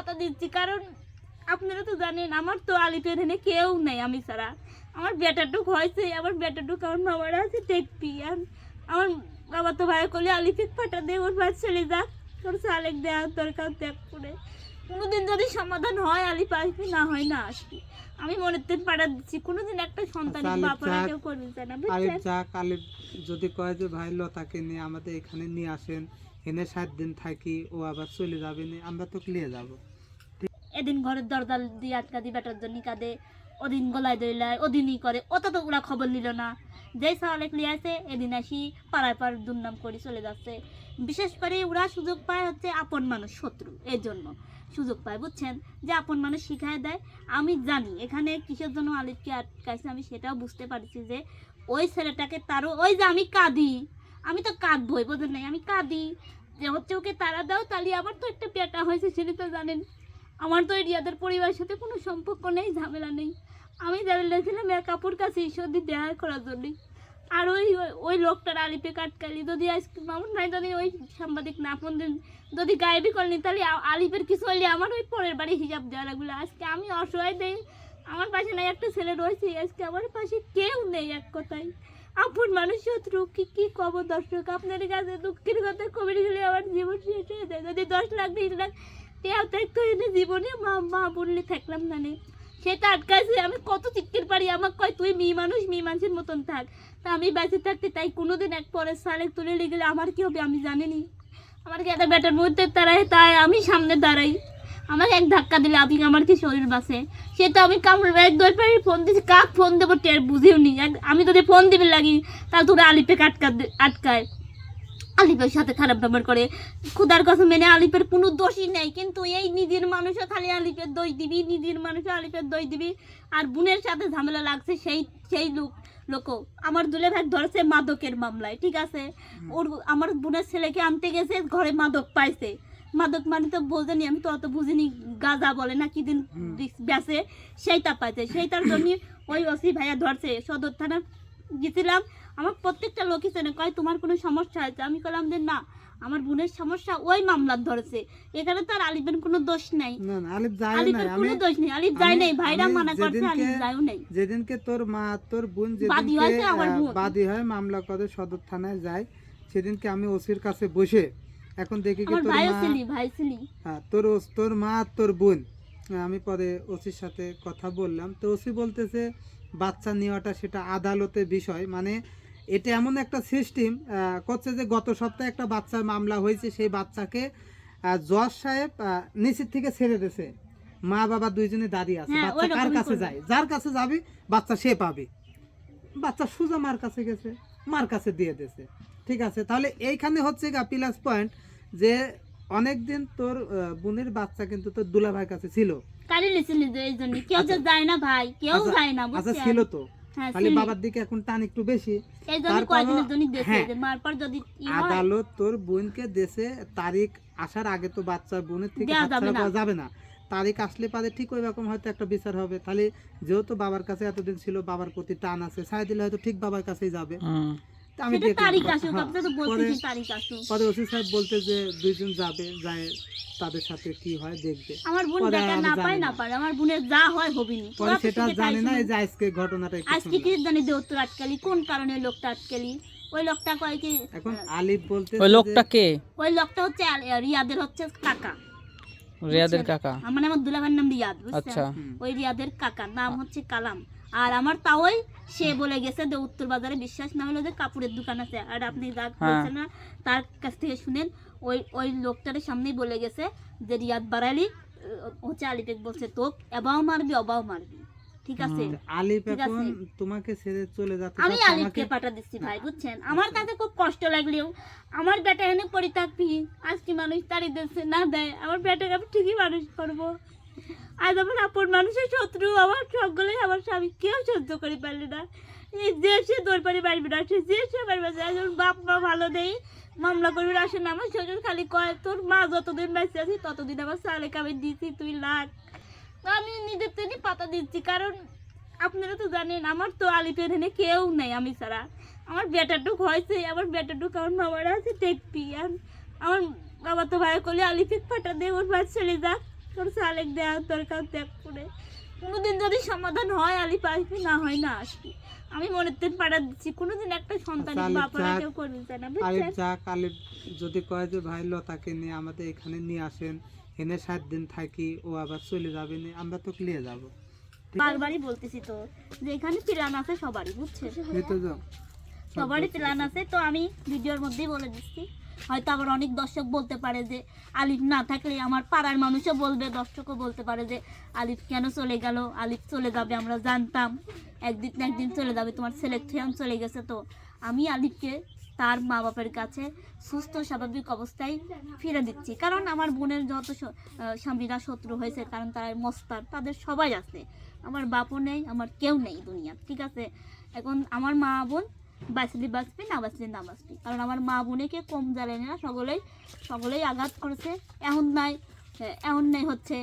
পাতা দিচ্ছি কারণ আপনারা তো জানেন আমার তো আলিপের এখানে কেউ নেই আমি ছাড়া। আমার বেটাটুক হয়েছে আমার বেটাটুক আমার মামারা আছে দেখবি আর আমার বাবা তো ভাই করলে আলিফিক ফাটা দে ওর ভাই চলে যাক তোর সালেক দেওয়ার দরকার দেখ করে। কোনোদিন যদি সমাধান হয় আলিফ আসবি না হয় না আসবি। আমি মনের দিন পাঠা দিচ্ছি কোনোদিন একটা সন্তান বাপারা কেউ করবে না আলিফ যাক আলিফ যদি কয় যে ভাই লতাকে নিয়ে আমাদের এখানে নিয়ে আসেন এনে সাত দিন থাকি ও আবার চলে যাবে নি আমরা তো নিয়ে যাব। এদিন ঘরের দরজা দিয়ে আটকা দিয়ে বেটার জন্য কাঁদে, ওদিন গলায় দইলায়, ওদিনই করে, অত তো ওরা খবর নিল না। যেই লিয়ে আছে এদিন আসি পাড়ায় পাড় দুর্নাম করে চলে যাচ্ছে। বিশেষ করে ওরা সুযোগ পায় হচ্ছে আপন মানুষ, শত্রু এর জন্য সুযোগ পায়, বুঝছেন? যে আপন মানুষ শিখায় দেয়, আমি জানি, এখানে কিসের জন্য আলিফকে আটকাইছে আমি সেটাও বুঝতে পারছি যে ওই ছেলেটাকে তারও, ওই যে আমি কাঁদি, আমি তো কাঁদবই, বোঝেন নাই, আমি কাঁদি। যে হচ্ছে ওকে তারা দাও, তাহলে আমার তো একটা পেটা হয়েছে, সেটা তো জানেন। আমার তো রিয়াদের পরিবারের সাথে কোনো সম্পর্ক নেই, ঝামেলা নেই। আমি দাঁড়িয়েছিলাম এক কাপড় কাছে ঈশ্বরদি দেখা করার জন্যই আর ওই, ওই- লোকটার আলিপে কাটকালি, যদি আজকে মামুন ভাই যদি ওই সাংবাদিক না ফোন দেন, যদি গায়েবি করনি তাহলে আলিপের কিছু হলে আমার ওই পরের বাড়ি হিসাব দেওয়া লাগল আজকে আমি অসহায় দেই, আমার পাশে নাই একটা ছেলে রয়েছে, আজকে আমার পাশে কেউ নেই এক কথায়। আপন মানুষ শত্রু, কি কি কব দর্শক আপনার কাছে দুঃখের কথা কবির গেলে আমার জীবন শেষ হয়ে যায়। যদি দশ লাখ, বিশ লাখ টেয়াও থাকতো এনে জীবনে মা মা বললে থাকলাম না নে। সেটা আটকাইছে, আমি কত চিৎকার পারি, আমাকে কয়, তুই মেয়ে মানুষ, মেয়ে মানুষের মতন থাক। তা আমি বেঁচে থাকতে তাই কোনোদিন এক পরের সালে তুলে নিয়ে গেলে আমার কি হবে, আমি জানিনি। আমার কি একটা ব্যাটার মধ্যে দাঁড়ায় তাই আমি সামনে দাঁড়াই। আমাকে এক ধাক্কা দিলে আপনি আমার কি শরীর বাসে সেটা আমি কামড় এক দশ পারি, ফোন দিচ্ছি কাক ফোন দেবো? টের বুঝেও নি। আমি যদি ফোন দিবে লাগি তাহলে তোরা আলিপে আটকা আটকায়। আলিপের সাথে খারাপ ব্যবহার করে। খুদার কথা মেনে আলিপের কোনো দোষই নেই কিন্তু এই নিজের মানুষও খালি আলিপের দই দিবি নিজের মানুষও আলিপের দই দিবি। আর বোনের সাথে ঝামেলা লাগছে সেই সেই লোক লোকও। আমার দুলে ভাই ধরেছে মাদকের মামলায় ঠিক আছে? ওর আমার বোনের ছেলেকে আনতে গেছে ঘরে মাদক পাইছে। মাদক মানে তো বোঝেনি আমি তো অত বুঝিনি গাজা বলে না কি দিন। বেসে সেইটা পাইছে। সেইটার জন্য ওই ওসি ভাইয়া ধরছে। সদর থানা গেছিলাম আমার প্রত্যেকটা লোকই চেনে কয় তোমার কোনো সমস্যা আছে আমি বললাম যে না আমার বোনের সমস্যা ওই মামলার ধরেছে এখানে তো আর আলিফের কোনো দোষ নাই। আলিফের কোনো দোষ নেই আলিফ যায় নাই ভাইরা মানা করছে আলিফ যায়ও নাই। যেদিনকে তোর মা তোর বোন বাদী হয়েছে আমার বোন। বাদী হয় মামলা করে সদর থানায় যায় সেদিনকে আমি ওসির কাছে বসে এখন দেখি কি তোর মা হ্যাঁ, তোর তোর মা আর তোর বোন। আমি পরে ওসির সাথে কথা বললাম তো ওসি বলতেছে বাচ্চা নেওয়াটা সেটা আদালতের বিষয়। মানে এটা এমন একটা সিস্টেম করছে যে গত সপ্তাহে একটা বাচ্চার মামলা হয়েছে সেই বাচ্চাকে জজ সাহেব নিচের থেকে ছেড়ে দিয়েছে। মা বাবা দুইজনে দাঁড়িয়ে আছে হ্যাঁ, বাচ্চা কার কাছে যায়? যার কাছে যাবি বাচ্চা সে পাবে। বাচ্চা সুজা মার কাছে গেছে মার কাছে দিয়ে দিয়েছে। ঠিক আছে তাহলে এইখানে হচ্ছে গা প্লাস পয়েন্ট যে অনেকদিন তোর বোনের বাচ্চা কিন্তু তোর দুলাভাইয়ের কাছে ছিল। কালি লিছিলি যে এই জন্য? কেউ তো আচ্ছা। যায় না ভাই কেউ আচ্ছা, যায় না আচ্ছা ছিল তো। হ্যাঁ খালি বাবার দিকে এখন টান একটু বেশি। এই জন্য কয়েকদিনের জন্য হ্যাঁ। যে মার পর যদি আদালত তোর বোনকে দেশে তারিখ আসার আগে তো বাচ্চা বোনের থেকে দেওয়া যাবে না। পাওয়া যাবে না। তারিখ আসলে পারে ঠিক ওই রকম হয়তো একটা বিচার হবে। তাহলে যেহেতু বাবার কাছে এতদিন ছিল বাবার প্রতি টান আছে ছাড় দিলে হয়তো ঠিক বাবার কাছেই যাবে। আমি হ্যাঁ, আপনি তো পরে ওসি সাহেব বলতে যে দুইজন যাবে যায় তাদের সাথে কি হয় দেখবে। আমার বোন না পায় না। পারে আমার বোনের যা হয় হবিনি। পরে সেটা জানি না এই যে আজকে ঘটনাটা আজকে কি। জানি দেউত্তর আটকালি? কোন কারণে লোকটা আটকালি? ওই লোকটা কয় কি? এখন আলিফ বলতে ওই লোকটা কে? ওই লোকটা হচ্ছে রিয়াদের হচ্ছে কাকা। রিয়াদের? কাকা। আমার আমার দুলাভাইয়ের নাম রিয়াদ আচ্ছা। বুঝছেন ওই রিয়াদের কাকা নাম হচ্ছে কালাম। আর আমার তাওই সে বলে গেছে যে উত্তর বাজারে বিশ্বাস না হলো যে কাপড়ের দোকান আছে। আর আপনি যা হ্যাঁ। বলছেন না তার কাছ থেকে শুনেন ওই ওই লোকটার সামনেই বলে গেছে যে রিয়াদ আহ, হচ্ছে আলিপেক বলছে তোক এবাও মারবি অবাও মারবি। ঠিক আছে? এখন তোমাকে ছেড়ে চলে যাচ্ছে আমি পাঠা দিচ্ছি ভাই বুঝছেন? আমার কাছে খুব কষ্ট লাগলেও আমার বেটা এনে পড়ে থাকবি। আজকে মানুষ তাড়ি দিচ্ছে না দেয় আমার বেটাকে আমি ঠিকই মানুষ করব। আজ আমার আপন মানুষের শত্রু, আমার সকলে আমার স্বামী কেউ সহ্য করে পারলে না। যে সে দৌড় পারে পারবে না, সে যে সে পারবে এখন বাপ মা ভালো নেই, মামলা করবে আসে না আমার শ্বশুর খালি কয়, তোর মা যতদিন বেঁচে আছি, ততদিন আমার সালে কামে দিয়েছি তুই লাগ। আমি নিজের থেকে পাতা দিচ্ছি, কারণ আপনারা তো জানেন, আমার তো আলিপের এখানে কেউ নেই আমি ছাড়া। আমার বেটাটুক হয়েছে, আমার বেটাটুক আমার মামারা আছে দেখবি আর আমার বাবা তো ভাই করলে আলিফিক ফাটা দে ওর ভাই চলে যাক। তোর সালেক দেখ করে কোনোদিন যদি সমাধান হয় আলিপ আসবি না হয় না আসবি। আমি মনের পাঠা দিচ্ছি কোনোদিন একটা কেউ করবে না আলিফ যাক আলিফ যদি কয় যে ভাই লতাকে নিয়ে আমাদের এখানে নিয়ে আসেন এনে সাত দিন থাকি ও আবার চলে যাবে না আমরা তো নিয়ে যাব। বারবারই বলতেছি তো যে এখানে প্ল্যান আছে সবারই বুঝছেন সবারই প্ল্যান আছে তো আমি ভিডিওর মধ্যেই বলে দিচ্ছি। হয়তো আবার অনেক দর্শক বলতে পারে যে আলিফ না থাকলে আমার পাড়ার মানুষও বলবে, দর্শকও বলতে পারে যে আলিফ কেন চলে গেল? আলিফ চলে যাবে আমরা জানতাম। একদিন না একদিন চলে যাবে, তোমার সিলেকশন চলে গেছে। তো আমি আলিফকে তার মা বাপের কাছে সুস্থ, স্বাভাবিক অবস্থায় ফিরে দিচ্ছি। কারণ আমার বোনের যত স্বামীরা শত্রু হয়েছে, কারণ তারা মস্তার তাদের সবাই আছে। আমার বাপও নেই, আমার কেউ নেই দুনিয়া ঠিক আছে? এখন আমার মা বোন বাঁচলি, বাঁচবি, না বাঁচলি, না বাঁচবি। কারণ আমার মা বোনেকে কম জ্বালে না, সকলেই সকলেই আঘাত করেছে। এখন নাই এখন নাই হচ্ছে।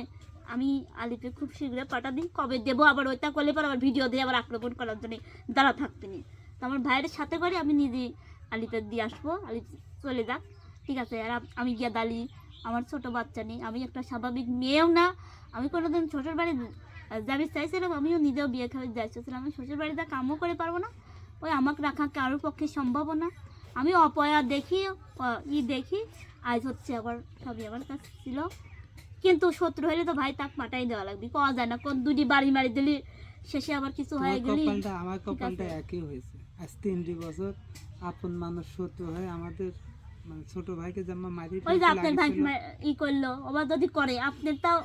আমি আলিপে খুব শীঘ্রই পাঠা দিই, কবে দেবো আবার ওইটা করলে পর আবার ভিডিও দিয়ে আবার আক্রমণ করার জন্য দাঁড়া থাকতে নি তো আমার ভাইয়ের সাথে করে আমি নিজেই আলিপে দিয়ে আসব। আলিপ চলে যাক, ঠিক আছে? আর আমি গিয়া দালি, আমার ছোট বাচ্চা নেই, আমি একটা স্বাভাবিক মেয়েও না। আমি কোনোদিন শ্বশুর বাড়ি যাবি চাইছিলাম, আমিও নিজেও বিয়ে খাওয়ার যাইছিলাম আমি শ্বশুর বাড়িতে কামও করে পারব না। ওই আমাকে রাখা কারোর পক্ষে সম্ভব না। আমি অপয়া দেখি ই দেখি আজ হচ্ছে আবার সবই আমার কাছে ছিল। কিন্তু শত্রু হলে তো ভাই তাক মাটাই দেওয়া লাগবে। পাওয়া যায় না কোন দুটি বাড়ি মারি দিলি শেষে আবার কিছু হয়ে গেলি। আমার কপালটা একই হয়েছে। আজ তিনটি বছর আপন মানুষ শত্রু হয়ে আমাদের মানে ছোট ভাইকে যেমন মারি ওই যে আপনার ভাই ই করল আবার যদি করে আপনার তাও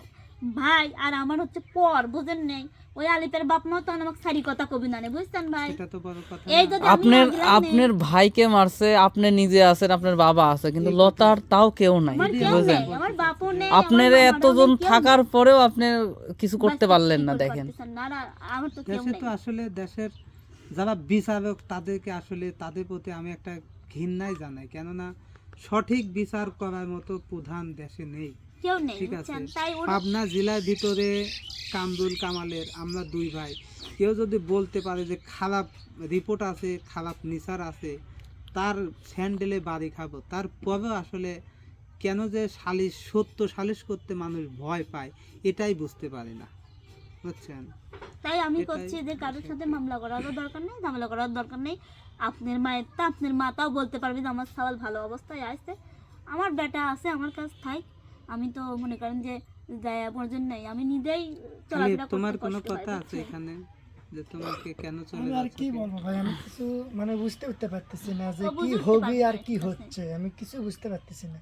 ভাই আর আমার হচ্ছে পর বুঝেন নেই? ওই আলিপের বাপ মা তো আমাকে সারি কথা কবি না বুঝছেন ভাই? সেটা তো বড় কথা এই যদি আপনার আপনার ভাইকে মারছে আপনি নিজে আছেন আপনার বাবা আছে কিন্তু লতার তাও কেউ নাই নেই আমার বাপও নেই আপনার এতজন থাকার পরেও আপনি কিছু করতে পারলেন না দেখেন। না, না, আমার তো কেউ দেশে নেই। তো আসলে দেশের যারা বিচারক তাদেরকে আসলে তাদের প্রতি আমি একটা ঘৃণাই জানাই কেননা সঠিক বিচার করার মতো প্রধান দেশে নেই। কেউ নেই ঠিক আছে। তাই পাবনা জেলার ভিতরে কামরুল কামালের আমরা দুই ভাই। কেউ যদি বলতে পারে যে খারাপ রিপোর্ট আছে খারাপ নিসার আছে তার স্যান্ডেলে বাড়ি খাব। তারপরেও আসলে কেন যে সালিশ সত্য সালিশ করতে মানুষ ভয় পায় এটাই বুঝতে পারে না। বুঝছেন? তাই আমি করছি যে কারোর সাথে মামলা করারও দরকার নেই ঝামেলা করার দরকার নেই। আপনার মায়ের তা আপনার মাতাও বলতে পারবে যে আমার সওয়াল ভালো অবস্থায় আসছে আমার বেটা আছে আমার কাছে থাই আমি তো মনে করেন যে যায় নাই আমি নিজেই চলাফেরা তোমার কোনো কথা আছে এখানে যে তোমাকে কেন চলে আমি আর কি? বলব ভাই? আমি কিছু মানে বুঝতে উঠতে পারতেছি না যে কি হবে হবি আর কি হচ্ছে। আমি কিছু বুঝতে পারতেছি না।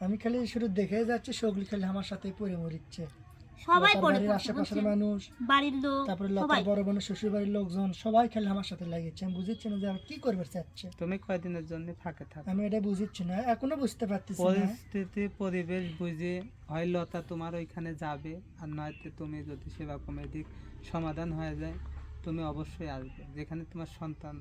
আমি খালি শুরু দেখে যাচ্ছি সগলি খালি আমার সাথে পড়ে মরিচ্ছে। সবাই বাড়ির আশেপাশের মানুষ বাড়ির লোক তারপরে সবাই। লতার বড় শ্বশুর বাড়ির লোকজন সবাই খালি আমার সাথে লাগিয়েছে। আমি বুঝিচ্ছি না যে আমি কি করবে চাচ্ছে। তুমি কয়দিনের জন্য ফাঁকে থাকো? আমি এটা বুঝিচ্ছি না এখনও বুঝতে পারতেছি না। পরিস্থিতি পরিবেশ বুঝে হয় লতা তোমার ওইখানে যাবে আর নয়তো তুমি যদি সেরকমের দিক সমাধান হয়ে যায় তুমি অবশ্যই আসবে যেখানে তোমার সন্তান।